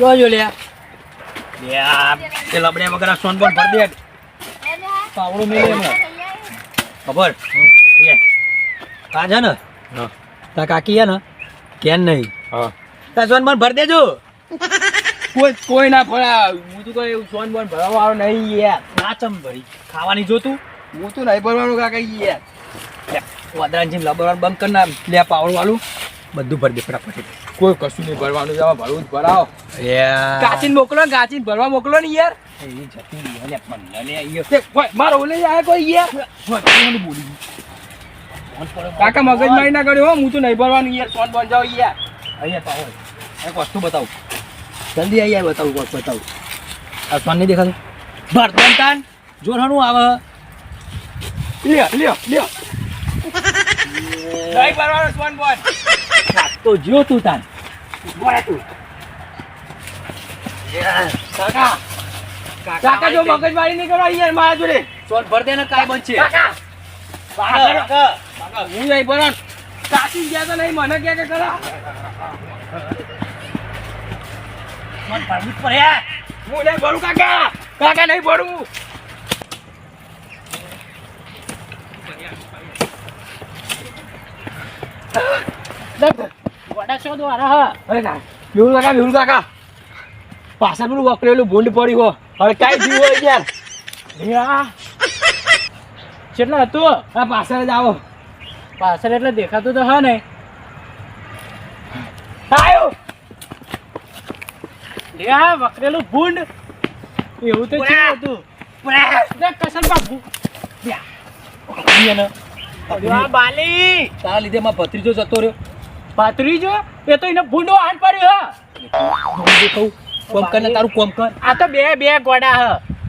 જો જો લે લે તે લબડે વગર સોન બોન ભર દે. પાવડો મેલે એમાં. ખબર? એ કા છે ને? તા કાકી છે ને કેન નહીં. હા. તા સોન બોન ભર દેજો. કોઈ કોઈ ના ભરા. હું તો કોઈ સોન બોન ભરવા વાળો નહીં યાર. ના ચમ ભરી. ખાવાની જોતું હું તો નહીં ભરવાનું કાકા યાર. વાદરાન જેમ લબડવાનું બંધ કરના લે પાવડો વાળું. બધું ભરી દે ફટાફટ. કોઈ કશું નહીં ભરવાનું જવા ભરવું જ ભરાવો. કાચીન મોકલો ને કાચીન ભરવા મોકલો ને યાર. એ જતી રહી તે મારો ઓલે આયા કોઈ યાર? બોલી? કાકા મગજ મારી ના કર્યો હો હું તો નહીં ભરવાનું યાર સોન બંધ જાવ યાર. અહીંયા પાવો એક વસ્તુ બતાવું. જલ્દી અહીંયા બતાવું કોક બતાવું. આ સોન નહીં દેખાતું? ભરતન તાન. જોરહણું આવે. લ્યો લ્યો લ્યો. નહીં ભરવાનું સોન બોન તો જ્યો તું તાન. બોલે તું. કાકા. કાકા જો મગજ મારી નહીં કરો યાર મારા જોડે. સોન ભર દે ને કાંઈ બનશે. કાકા. કાકા, હું ગયા તો નહીં મને કે કરા? જ હું. નહીં ભરું કાકા. કાકા નહીં ભરું. વડા શો દ્વારા હા અરે ના મેહુલ કાકા મેહુલ કાકા. પાછળ પેલું વકરેલું ભૂંડ પડી હો હવે કાંઈ જીવ હોય યાર યા. કેટલા હતું? આ પાછળ જ આવો. પાછળ એટલે દેખાતું તો હ ને આયો. લે આ વકરેલું ભૂંડ. એવું તો છે હતું. આ બાલી. તારા લીધે માં ભત્રીજો જતો રહ્યો. પાતરીજો એ તો એને ભૂંડો હાથ પડ્યો હા દેખાવું કોમ કર ને તારું કોમ કર. આ તો બે બે ગોડા હ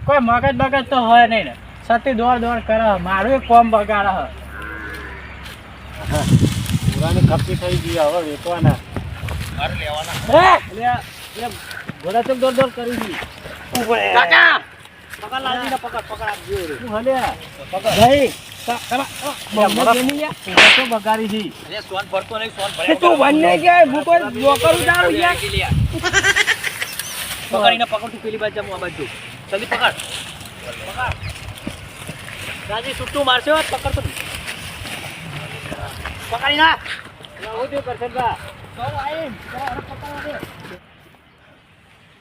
કોઈ મગજ મગજ તો હોય નહીં ને. સતી દોડ દોડ કરે. મારું કોમ બગાડ હ પુરાની ખપી થઈ ગઈ હવે વેચવાના. હે? ઘોડા ચમ દોડ દોડ કરી દી. કાકા! પકડ લાલજીને પકડ પકડ આપજો. હલે ભાઈ એ હું પકડીને પકડ. તું પકડ પકડ. રાજી છૂટું મારશે હો, પકડ તો. પકડી ના.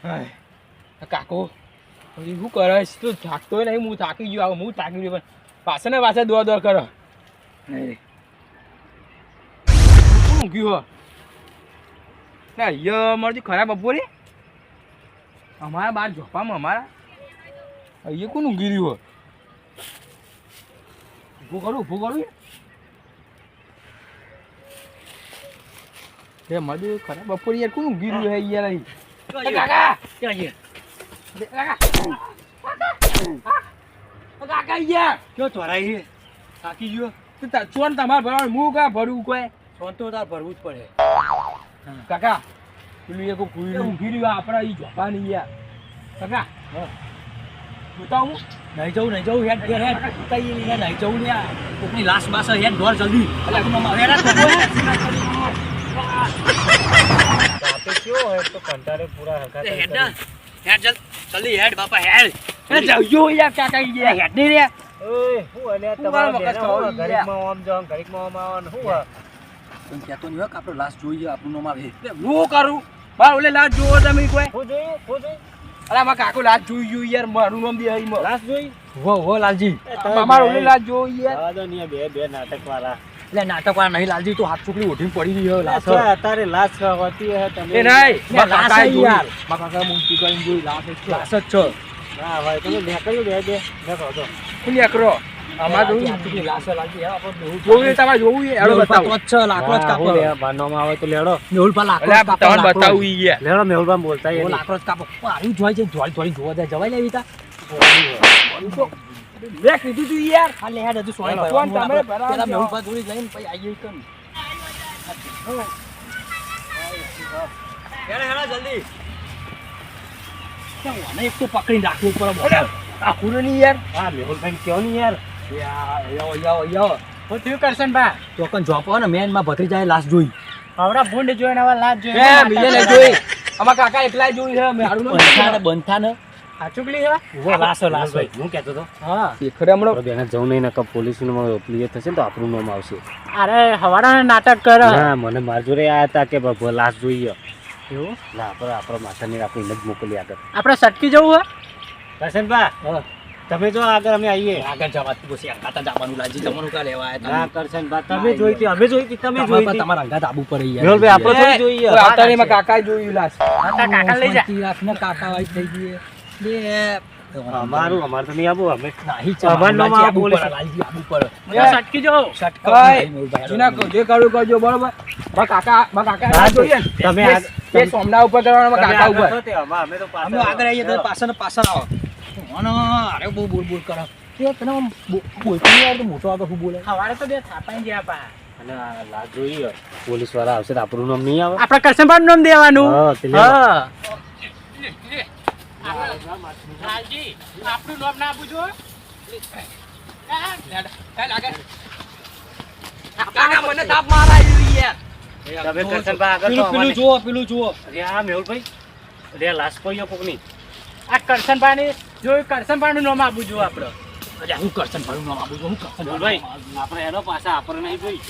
હું કાકો શું કરે? તું થાકતો નહીં હું થાકી ગયો હું થાકી ગયો પણ પાછળ ને પાછળ દોર દોર કરો. ગયું હો? ના અહીંયા મારી ખરાબ બપોરે અમારા બાર ઝોપામાં અમારા. અહીંયા કોનું ગીર્યું હોય ઊભું કરું ઊભું કરું. એ મારું ખરાબ બપોર યાર કોનું ગીર્યું હે યાર અહીં? કાકા! કાકા! કાકા કાકા યાર. ક્યાં ચોરાઈ છે થાકી ગયો. તું ચોન તમારે ભરવાનું હું કા ભરવું કોઈ? સોન તો તાર ભરવું જ પડે. કાકા પેલું એક કુઈલું ઊંઘી રહ્યું આપણે અહીં નહીં યાર. કાકા બતાવું? નહીં જવું નહીં જવું હેડ ઘેર હેડ. કઈ નહીં જવું ને કોકની લાશ બાસ હેડ દોડ જલ્દી. મામા હેડ તો કેવો કંટાળે પૂરા હરકત. હેડ જલ્દી. હેડ બાપા હેડ. એ જજો યાર કાકા યાર હેડ નહીં રે ઓય હું અલ્યા હું તમારા બેનો ખાવા હું ઘડીકમાં આમ જાઉં, ઘડીકમાં આમ આવો ને હું? કોઈ કહેતો નહીં કે આપણો લાશ જોઈએ આપણું નામ આવે હું કરું મારે ઓલે લાજ જોવો તમે કોઈ હું જોયું? હું જોયું? અરે મારા કાકો લાજ જોઈ ગયું યાર મારું નામ બી અહીં લાશ જોઈ? હો હો લાલજી અમારે બે- ઓલે લાજ જોવો યાર જવા દો ને યાર, બે બે નાટકવાળા. એટલે નાટક વાળા નહીં લાલજી તું હાથ ચોકડી ઓઢીને પડી રહ્યો લાશ તો અત્યારે લાશ હોતી હે તમે એ નહીં લાશ યાર. મારા કાકા મુંતી કરીને જોઈ લાશ જ છે. લાશ જ છો ના હોય તમે નેકળ્યું બે બે. નેકળો તો. હું નીકળો? હે, જોવું તમારે જોવું એ? બતાવો. લાકડો જ કાપો. હું આવે તો લેડો. મેહુલ પા લાકડો કાપો, તમને બતાવું ઈ યાર લેડો મેહુલભાઈ બોલતા ઓ લાકડો જ કાપો. પાડ્યું જોઈ છે જોડી જોવા જાય જવાય લેવી તા. મેં કીધું તું યાર. લે હેડ હજુ સોય ભાઈ તમે. પેલા મેહુલ પા જોડી જઈને પછી આવીએ કન હેડે હેડે જલ્દી. કેમ આને એક તો પકડીને રાખવું આ ને, મેન ભત્રી જાય લાશ જોઈ ને ને હું કહેતો હા શેખરે હમણાં બેને જવું નહીં ક્લિયર થશે તો આપણું નામ આવશે અરે હવાડા નાટક કર ના મને માર જોડે આયા હતા કે લાશ જોઈએ. એવું? ના આપણે આપણો માથાની આપણે એને જ મોકલી આગળ. આપણે સટકી જવું હે. કરશનભા તમે જો આગળ અમે આવીએ. આગળ જવાતું પછી અંગાતા જવાનું લાજી તમારું કા લેવા ના કરશનભા તમે જોઈ હતી અમે જોઈ હતી તમે જોઈ હતી તમારા અંગાત આબુ પર મેહુલભાઈ આપણે થોડી જોઈએ. આવતા નહીં, મારા જોયું લાશ કાકા લઈ જા. કાકા વાઈ થઈ ગઈ બે. અમારું અમારે તો નહીં આવું અમે નહીં અમારું નામમાં બોલે લાલજી આબુ પર સટકી જાઓ મેહુલભાઈ. જૂના જે કરવું કરજો બરોબર. બા કાકા બા કાકા જોઈએ તમે આ- એ સોમના ઉપર કરવાના કાકા ઉપર? તે, અમા- અમે તો આગળ આવીએ તો પાછળ પાછળ આવો. અને અરે બહુ બોલ બોલ કરો. કે તને આમ યાર તો મોટો આગળ શું બોલે? હવારે તો બે થાપાઈ ગયા પા. અને આ જોઈએ પોલીસવાળા આવશે તો આપણું નામ નહીં આવે? આપણે કરશનભાઈ નામ દેવાનું. હા, હા. આપણું નામ ના પૂછો મને તાપ મારા તમે કરશનભા આગળ પેલું તો પેલું જુઓ પેલું જુઓ. અરે આ મેહુલભાઈ અરે આ લાશ કોઈ કોકની? આ કરશનભાઈ જોયું કરશનભાઈ નું નામ આપું છું આપણે. અરે હું કરશન ભરું નામ આપું છું હું કરશન મેહુલભાઈ આપણે એનો પાછા આપણે નહીં ભાઈ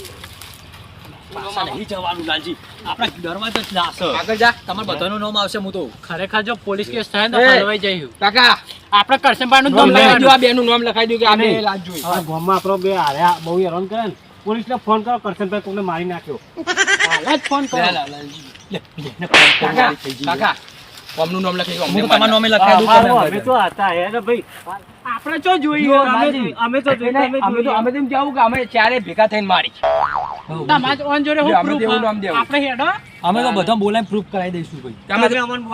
નહીં જવાનું લાલજી. આપણે ડરવા જ લાશ આગળ જા. તમારે બધાનું નામ આવશે હું તો ખરેખર જો પોલીસ કેસ થાય ને તો હલવાઈ જઈશું કાકા. આપણે કરશનભાઈ નું નામ લખાઈ દો આ બેનું નામ લખાઈ દો કે આને. લાજ જોઈ. ગામમાં આપણો બે હાર્યા બહુ હેરાન કરે ને. પોલીસને ફોન કરો કરશનભાઈ કોકને મારી નાખ્યો. જ ફોન કરો. કાકા કાકા કોમનું નામ નામે અમે તો હતા હે ભાઈ આપણે ચો જોઈએ અમે- અમે તો અમે અમે તો અમે તો એમ કે અમે ચારે ભેગા થઈને મારી તમારે ઓન જોડે જો, હું અમે proof દેવું હા? નામ દેવું. આપણે હેડો. અમે તો બધા બોલાય પ્રૂફ કરાવી દઈશું ભાઈ.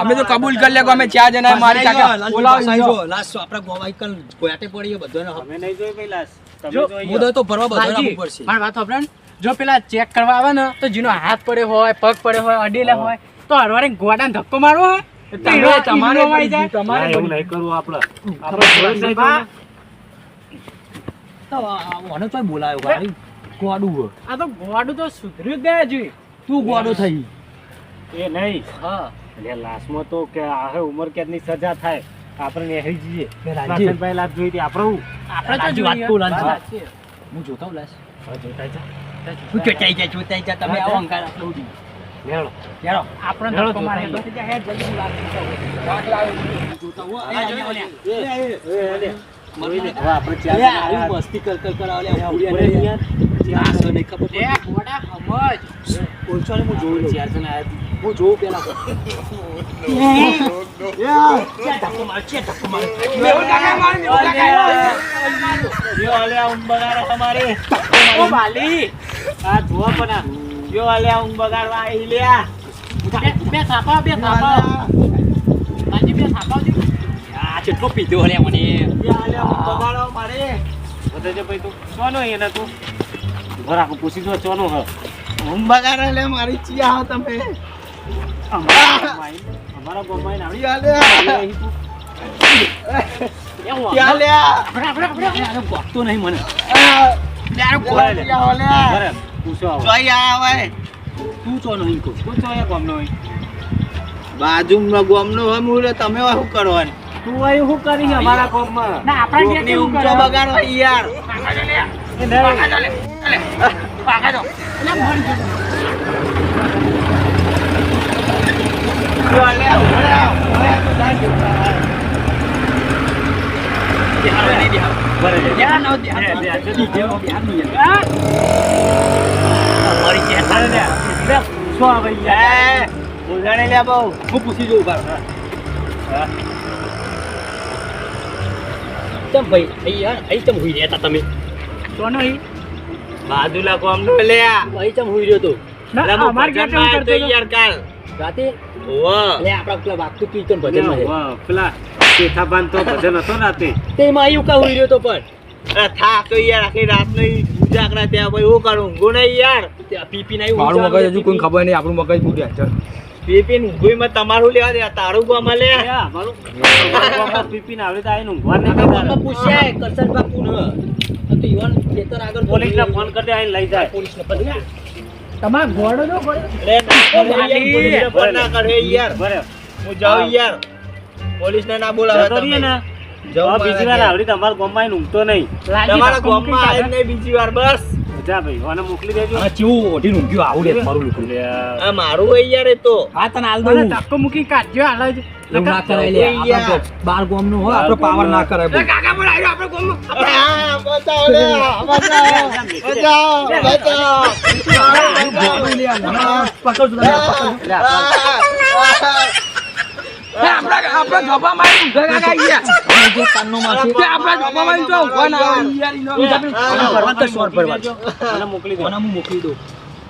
અમે તો કબૂલ કરી લે અમે ચાર જણા મારી કાકા. બોલાવી દો. આપણા ગોવાઈ ગોયાટે પડીએ બધાને અમે નહીં જોઈ ભાઈ લાશ તમે જો, જોઈ તો ભરવા બધાને પડશે મારી વાત સાંભળો ને. જો પેલા ચેક કરવા આવે ને તો જેનો હાથ પડ્યો હોય પગ પડ્યો હોય અડીલે હોય તો હરવારે ગોડાને ધક્કો મારવો હોય? તમારે તમારે એવું નહીં કરવું આપણે. આપણે જોઈ તો બોલાયો ગાડી. ગોડું આ તો ગોડું તો સુધર્યું જ ગયા જોઈએ તું ગોડો થઈ? એ નહીં. હા. એટલે લાશમાં તો કે આ ઉમર કેદની સજા થાય. આપણે નેહરી જઈએ. જોઈ હતી. આપણે હું? આપણે તો વાત જોઈએ. કહું, લાલજી. વાત છે. હું જોતા હું. હું ચોટાઈ જાય ચોટાઈ જાય તમે આવો અંગાર આટલું ઉડી. નેહળો. ચાલો. આપણે હેડો, ધક્કો મારે તો હેડ જલ્દી લાગે. જોતા હું. આ જોયો જોઈ લે. આપણે ચાર આવી મસ્તી કર કર ઉડિયા યાર. ખબર. સમજ. ને હું જોઈ લઉં. ચાર જણા. હું જોઉં પેલા તમારી. આ જુઓ પણ આ. યો આલે હું બગાડવા આવી લ્યા. બે થાપા બે થાપા બાજી બે થાપા જો. આ કેટલો પીધો લે મને બે આલે હું બગાડો મારે મારે. બતાવજે ભાઈ તું. ચોનો એને તું? ઘર આખું પૂછી જો ચોનો હ. ઊંઘ બગાડે લે મારી ચિયા હો તમે અમારા ગોમાઈ નાડી આલે. એવું લે આપણે આપણે આપણે આને ગોખતો નહીં મને યાર બોલે લે. ચિયા હો લે. પૂછો જોઈ આવે તું નહીં તું એ ગામનો હોય. બાજુમાં ગોમનો હોય મુરે તમે શું કરવાનું? તું અહીં શું કરી અમારા ગામમાં? ના આપણે જે કરે? બગાડો યાર લે ઉભરે આવ. ઉભરે આવ તો જાય. બિહાર નહીં બિહાર બરાબર. બિહાર નો બિહાર બે, નો. બે, બે. બિહાર બિહાર નહીં હા? પૂછો હું જોઉં ચમ ભાઈ અહીં અહીં હુઈ તમે? કોનો લે. હુઈ રહ્યો તો? ના, અમારે ક્યાં કેવું કરતો? યાર કાલ. રાતે ઓવો પેલા વાગતું કીર્તન પેલા શેઠાબાન તો ભજન હતો રાતે. તેમાં અહીં કા હુઈ રહ્યો તો પણ? થાક તો યાર આખી રાત નહીં ઉજાગરા ત્યાં ભાઈ હું કરું? ઊંઘું નહીં યાર. પીપી ના મારું મગજ હજુ કોઈ ખબર નહીં આપણું મગજ બુડ્યા છે. પીપી ઊંઘું માં તમારું લેવા દે તારું ગોમાં લે. એ આ મારું અમારા ગામમાં પીપીને આવડે તો આઈને ઊંઘવા નહીં પૂછ્યા કરશન બાપુ ને તો ઈવન ખેતર આગળ પોલીસને ફોન કરી દે આઈને લઈ જાય. પોલીસને પણ તમારા. અરે ના કરે યાર, પોલીસને ફોન ના કરે યાર. બરે હું જાઉં યાર. પોલીસને ના બોલાવે તમે ને. જાઓ હવે બીજી વાર આવડી તમારા ગામમાં આવીને ઊંઘતો નહીં. તમારા ગામમાં આવે નહીં બીજી વાર બસ. જા ભાઈ મને મોકલી દેજો. આ ચેવું ઓઢીને ઊંઘ્યું આવું લે મારું આ મારું હોય યાર એ તો. આ તને હાલ દઉં. ધક્કો મૂકી કાઢજો હાલ જ. ના કરાય લે યાર. આપણે તો બાર ગોમનું હોય આપણે પાવર ના કરાય. આપણે લે, પકડ પકડ. આપણા આપણા જોબામાં આવીને ઊંઘે કાકા અહીંયા. અમે જે કાનનો માસી. તે આપણા જોબામાં આવીને જો ઊંઘવા ના આવે યાર, ઈનો ભરવા તો સોર ભરવા. મને મોકલી દો કોને હું મોકલી દઉં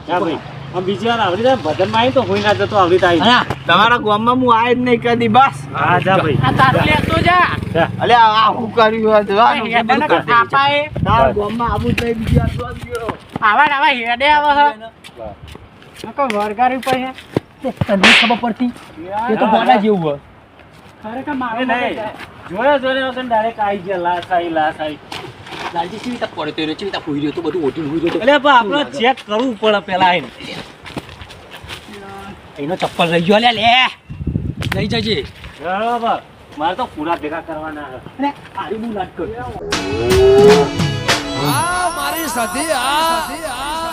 જા ભાઈ આમ બીજી વાર આવડી જાય ભજનમાં આવી તો હોય ના જતો આવડી હા તમારા ગામમાં હું આય જ નહીં કદી બસ હા જા ભાઈ આ તારું લેતો જા. જા અલે આ હું કર્યું હોય તો. તારા ગામમાં આવું જ નહીં બીજી વાર આવા આવા હેડે આવે હે. નકો વરગારી હે. તે તને ખબર પડતી? એ તો ગોડા જેવું હોય. ખરેખર એ નહીં જોયા. જોયા વગર ડાયરેક્ટ આવી ગયા લાશ આવી લાશ આવી લાલજી કેવી રીતે પડ્યો તો કેવી રીતે રહ્યો તો? બધું ઓઢીને હુઈ રહ્યો એટલે આપણે ચેક કરવું પડે પેલા આવીને એનો ચપ્પલ લઈ ગયો લે લે. લઈ જજે. બરાબર. મારે તો પૂરા ભેગા કરવાના છે. અને આરી કર. આ મારી સાથે આ.